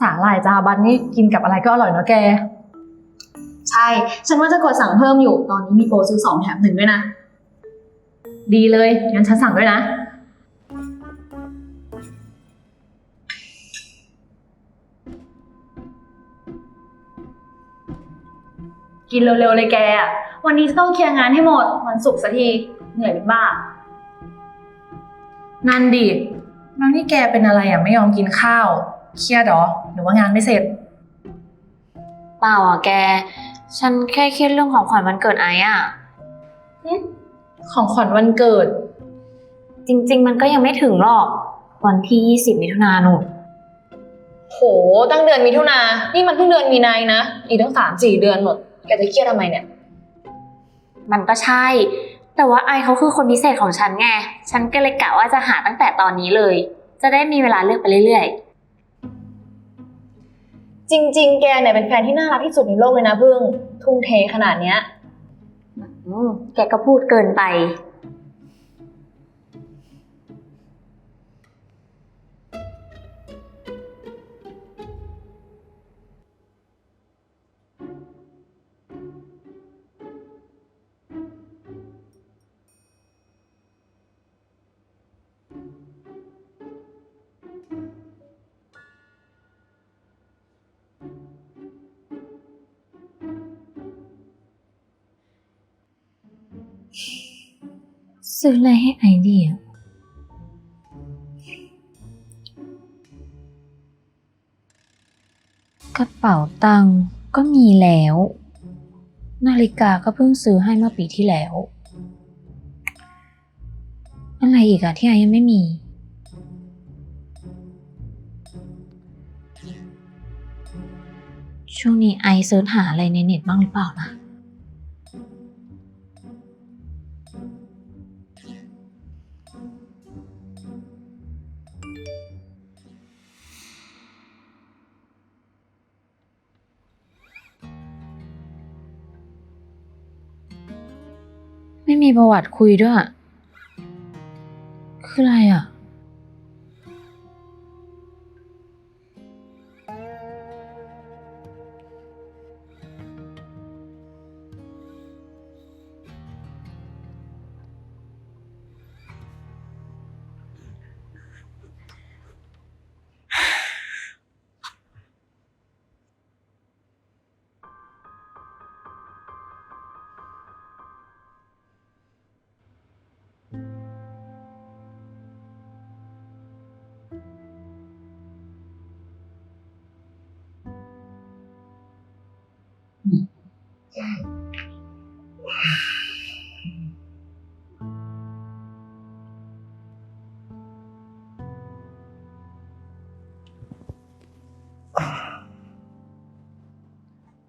สาหร่ายจาบันนี่กินกับอะไรก็อร่อยเนาะแก ใช่ ฉันว่าจะกดสั่งเพิ่มอยู่ ตอนนี้มีโปรซื้อสองแถมหนึ่งด้วยนะ ดีเลย งั้นฉันสั่งด้วยนะ กินเร็วๆเลยแกอะ วันนี้จะต้องเคลียร์งานให้หมดวันศุกร์สักทีเหนื่อยเป็นบ้า นั่นดิแล้วนี่แกเป็นอะไรอะไม่ยอมกินข้าว เครียดเหรอ หรือว่างานไม่เสร็จ เปล่าอะแก ฉันแค่เครียดเรื่องของขวัญวันเกิดไอ้อะ ของขวัญวันเกิด จริง ๆ มันก็ยังไม่ถึงหรอก วันที่ 20 มิถุนายนนโห ตั้งเดือนมิถุนา นี่มันเพิ่งเดือนมีนายนะ อีกตั้งสามสี่เดือนหมด แกจะเครียดทำไมเนี่ย มันก็ใช่ แต่ว่าไอเขาคือคนพิเศษของฉันไง ฉันก็เลยกะว่าจะหาตั้งแต่ตอนนี้เลย จะได้มีเวลาเลือกไปเรื่อยจริง ๆ แกเนี่ยเป็นแฟนที่น่ารักที่สุดในโลกเลยนะพึ่ง ทุ่มเทขนาดเนี้ย ๆอืมแกก็พูดเกินไป ซื้ออะไรให้ไอเดียกระเป๋าตังก็มีแล้ว นาฬิกาก็เพิ่งซื้อให้เมื่อปีที่แล้ว อะไรอีกอะที่ไอยังไม่มี ช่วงนี้ไอเซิร์ชหาอะไรในเน็ตบ้างหรือเปล่านะ ไม่มีประวัติคุยด้วย คืออะไรอะ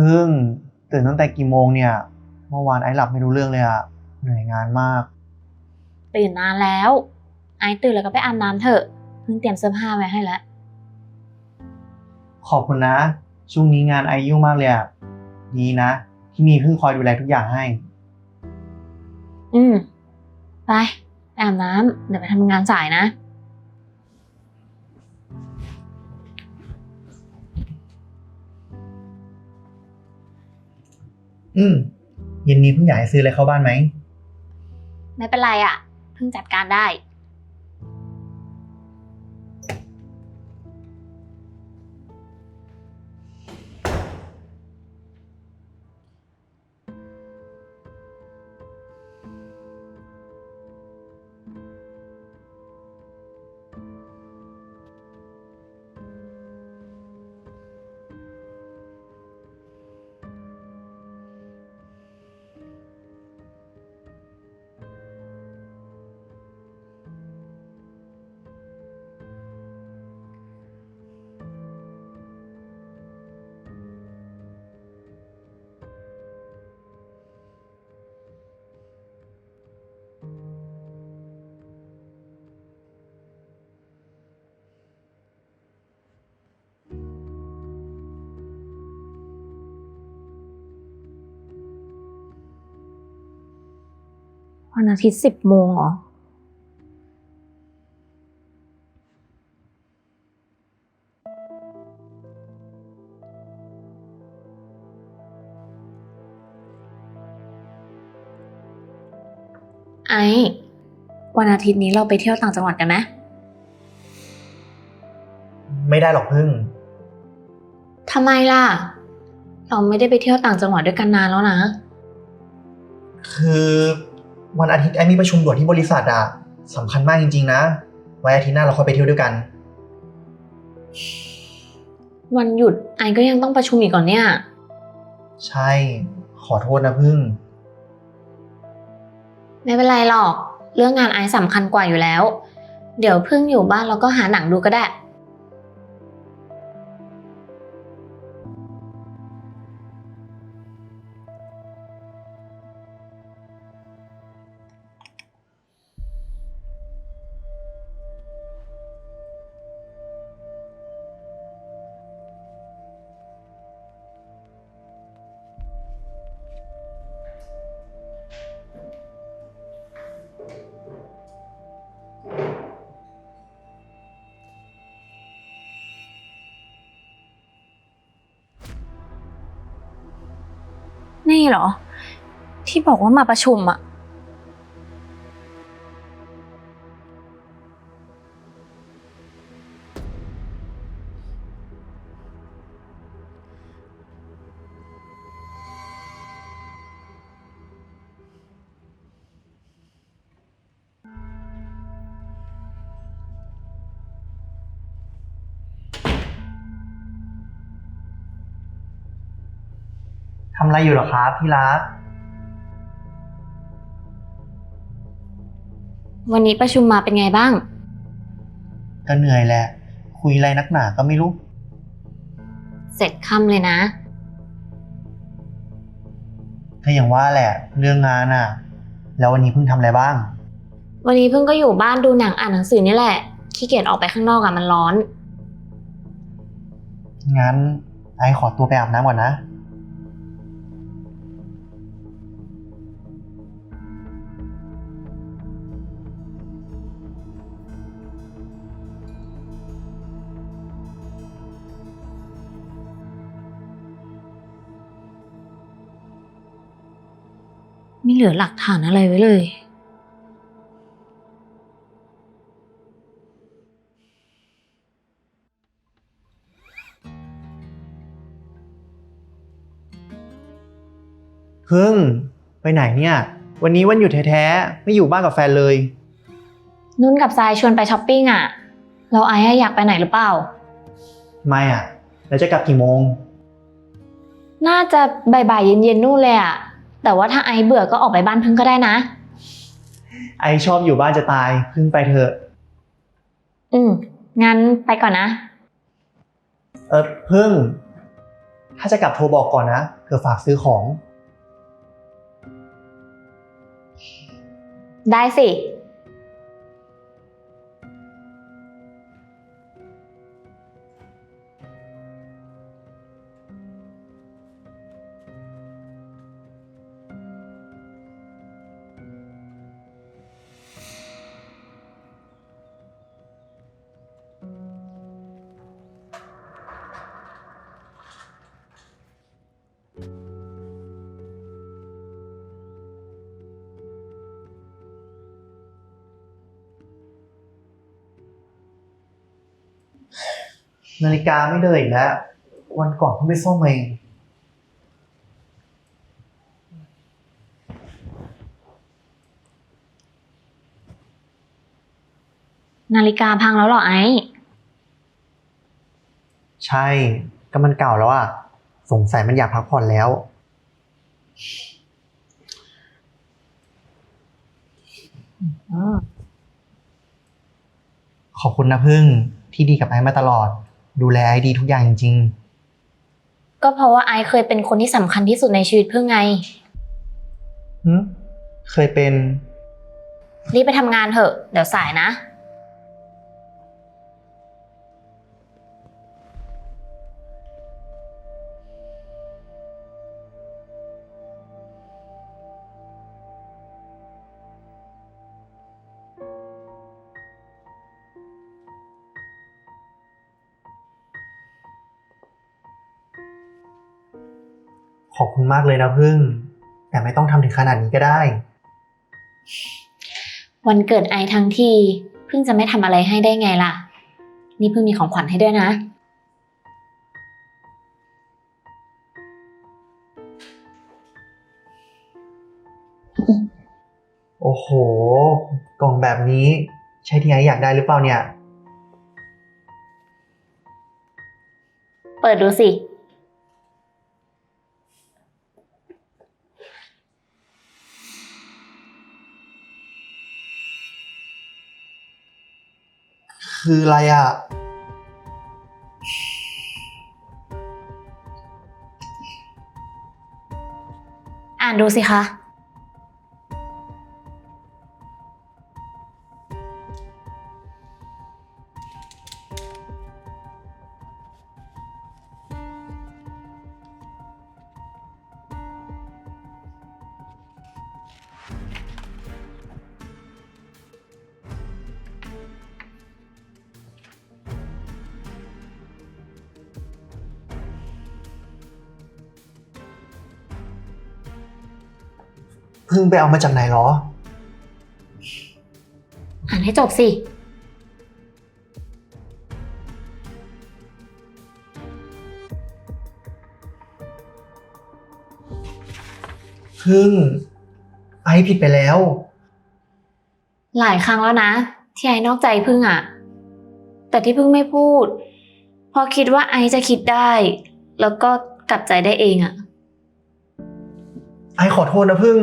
พึ่งตื่นตั้งแต่กี่โมงเนี่ย เมื่อวานไอ้หลับไม่รู้เรื่องเลยอะเหนื่อยงานมาก ตื่นนานแล้ว ไอตื่นแล้วก็ไปอาบน้ำเถอะเพิ่งเตรียมเสื้อผ้าไว้ให้แล้วขอบคุณนะ ช่วงนี้งานไอยุ่งมากเลยอะดีนะ ที่มีพึ่งคอยดูแลทุกอย่างให้ อืม ไปไปอาบน้ำเดี๋ยวไปทำงานสายนะ อืมเย็นนี้เพิ่งอยากให้ซื้ออะไรเข้าบ้านไหม ไม่เป็นไรอะ เพิ่งจัดการได้ วันอาทิตย์สิบโมงเหรอ ไอ้วันอาทิตย์นี้เราไปเที่ยวต่างจังหวัดกันไหมไม่ได้หรอกพึ่ง ทำไมล่ะ เราไม่ได้ไปเที่ยวต่างจังหวัดด้วยกันนานแล้วนะ คือ วันอาทิตย์ไอมีประชุมด่วนที่บริษัทอะสำคัญมากจริง ๆ นะ ไว้อาทิตย์หน้าเราค่อยไปเที่ยวด้วยกัน วันหยุดไอ้ก็ยังต้องประชุมอีกก่อนเนี่ย ใช่ ขอโทษนะพึ่ง ไม่เป็นไรหรอก เรื่องงานไอซ์สำคัญกว่าอยู่แล้ว เดี๋ยวเพิ่งอยู่บ้านแล้วก็หาหนังดูก็ได้ นี่เหรอ ที่บอกว่ามาประชุมอะ อะไรอยู่เหรอครับที่รัก วันนี้ประชุมมาเป็นไงบ้าง ก็เหนื่อยแหละ คุยอะไรนักหนาก็ไม่รู้ เสร็จค่ำเลยนะ ก็อย่างว่าแหละ เรื่องงานอะแล้ววันนี้เพิ่งทำอะไรบ้าง วันนี้เพิ่งก็อยู่บ้านดูหนังอ่านหนังสือนี่แหละ ขี้เกียจออกไปข้างนอกอะมันร้อน งั้นไอขอตัวไปอาบน้ำก่อนนะ ไม่เหลือหลักฐานอะไรไว้เลย พึ่งไปไหนเนี่ย วันนี้วันหยุดแท้ๆ ไม่อยู่บ้านกับแฟนเลย นุ่นกับทรายชวนไปช้อปปิ้งอะเราไอ้อะอยากไปไหนหรือเปล่า ไม่อะแล้วจะกลับกี่โมง น่าจะบ่ายๆเย็นๆนู่นเลยอะ แต่ว่าถ้าไอเบื่อก็ออกไปบ้านพึ่งก็ได้นะ ไอชอบอยู่บ้านจะตาย พึ่งไปเถอะ อืมงั้นไปก่อนนะ เออพึ่ง ถ้าจะกลับโทรบอกก่อนนะเผื่อฝากซื้อของ ได้สิ นาฬิกาไม่เดินอีกแล้ว วันก่อนเพิ่งไปซ่อมมาเองนาฬิกาพังแล้วเหรอไอซ์ใช่ก็มันเก่าแล้วอะสงสัยมันอยากพักผ่อนแล้ว ขอบคุณนะพึ่งที่ดีกับไอ้มาตลอด ดูแลไอ้ดีทุกอย่างจริงก็เพราะว่าไอซ์เคยเป็นคนที่สำคัญที่สุดในชีวิตเพื่อไง ๆหึเคยเป็น รีบไปทำงานเถอะ เดี๋ยวสายนะ ขอบคุณมากเลยนะพึ่ง แต่ไม่ต้องทำถึงขนาดนี้ก็ได้ วันเกิดไอทั้งทีเพิ่งจะไม่ทำอะไรให้ได้ไงล่ะ นี่เพิ่งมีของขวัญให้ด้วยนะ โอ้โห กล่องแบบนี้ใช่ที่ไออยากได้หรือเปล่าเนี่ย เปิดดูสิ คืออะไรอะ อ่านดูสิคะ พึ่งไปเอามาจากไหนหรอ อ่านให้จบสิ พึ่ง ไอผิดไปแล้ว หลายครั้งแล้วนะ ที่ไอ้นอกใจพึ่งอะแต่ที่พึ่งไม่พูดเพราะคิดว่าไอจะคิดได้ แล้วก็กลับใจได้เองอะ ไอขอโทษนะพึ่ง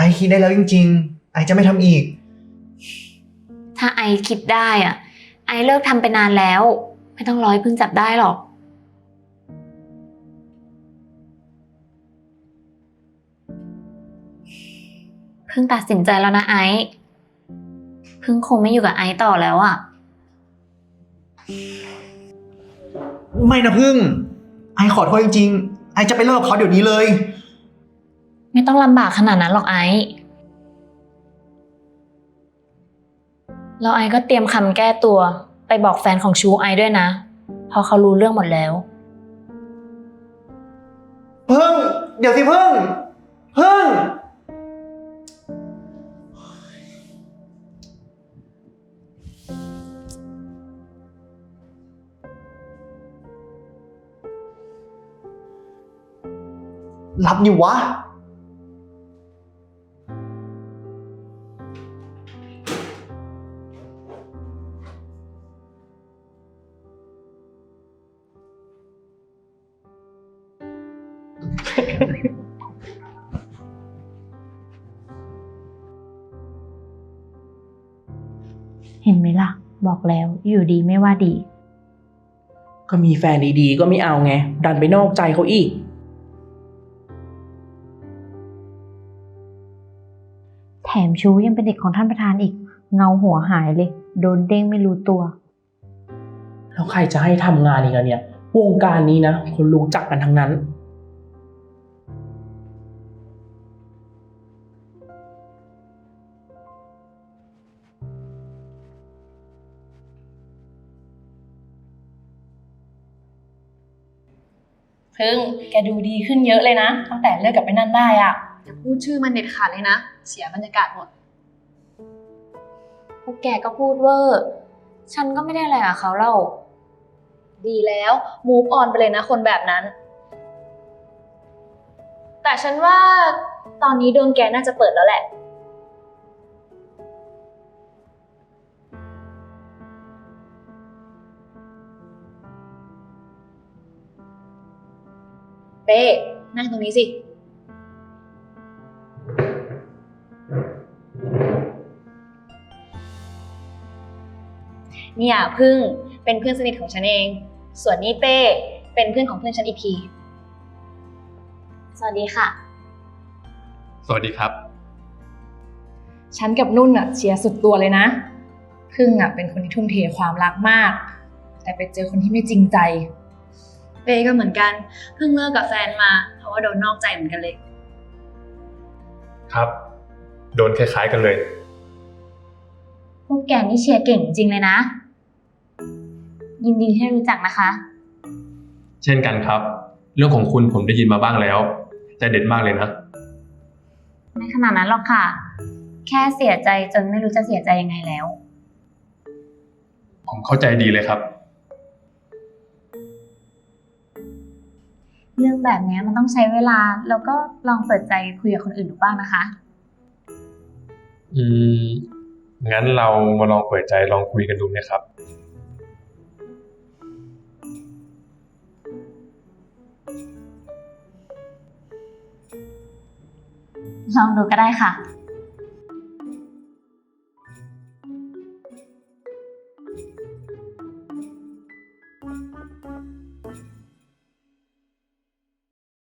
ไอคิดได้แล้วจริง ๆ ไอจะไม่ทำอีก ถ้าไอคิดได้อะไอเลิกทำไปนานแล้ว ไม่ต้องรอให้พึ่งจับได้หรอก พึ่งตัดสินใจแล้วนะไอซ์พึ่งคงไม่อยู่กับไอซ์ต่อแล้วอะไม่นะพึ่ง ไอขอโทษจริง ๆ ไอจะไปเลิกกับเขาเดี๋ยวนี้เลย ไม่ต้องลำบากขนาดนั้นหรอกไอซ์แล้วไอซ์ก็เตรียมคำแก้ตัว ไปบอกแฟนของชูไอซ์ด้วยนะ เพราะเขารู้เรื่องหมดแล้ว พึ่ง เดี๋ยวสิพึ่ง พึ่ง รับอยู่วะ บอกแล้ว อยู่ดีไม่ว่าดี ก็มีแฟนดีๆ ก็ไม่เอาไง ดันไปนอกใจเขาอีก แถมชูยังเป็นเด็กของท่านประธานอีก เงาหัวหายเลย โดนเด้งไม่รู้ตัว แล้วใครจะให้ทำงานอีกอะเนี่ย วงการนี้นะ คนรู้จักกันทั้งนั้น พึ่งแกดูดีขึ้นเยอะเลยนะ ตั้งแต่เลิกกับไปนั่นได้อะอย่าพูดชื่อมันเด็ดขาดเลยนะ เสียบรรยากาศหมด พวกแกก็พูดเวอร์ฉันก็ไม่ได้อะไรกับเขาเล่า ดีแล้ว move on ไปเลยนะคนแบบนั้น แต่ฉันว่าตอนนี้ดวงแกน่าจะเปิดแล้วแหละ เป้นั่งตรงนี้สิ เนี่ยพึ่งเป็นเพื่อนสนิทของฉันเอง ส่วนนี่เป้เป็นเพื่อนของเพื่อนฉันอีกที สวัสดีค่ะ สวัสดีครับ ฉันกับนุ่นอะเชียร์สุดตัวเลยนะ พึ่งอะเป็นคนที่ทุ่มเทความรักมาก แต่ไปเจอคนที่ไม่จริงใจ เป้ก็เหมือนกันเพิ่งเลิกกับแฟนมา เพราะว่าโดนนอกใจเหมือนกันเลย ครับ โดนคล้ายๆกันเลย พวกแกนี่เชียร์เก่งจริงเลยนะ ยินดีที่ได้รู้จักนะคะ เช่นกันครับ เรื่องของคุณผมได้ยินมาบ้างแล้วใจเด็ดมากเลยนะ ไม่ขนาดนั้นหรอกค่ะ แค่เสียใจจนไม่รู้จะเสียใจยังไงแล้ว ผมเข้าใจดีเลยครับ เรื่องแบบเนี้ยมันต้องใช้เวลา แล้วก็ลองเปิดใจคุยกับคนอื่นดูบ้างนะคะ อืม งั้นเรามาลองเปิดใจลองคุยกันดูไหมครับ ลองดูก็ได้ค่ะ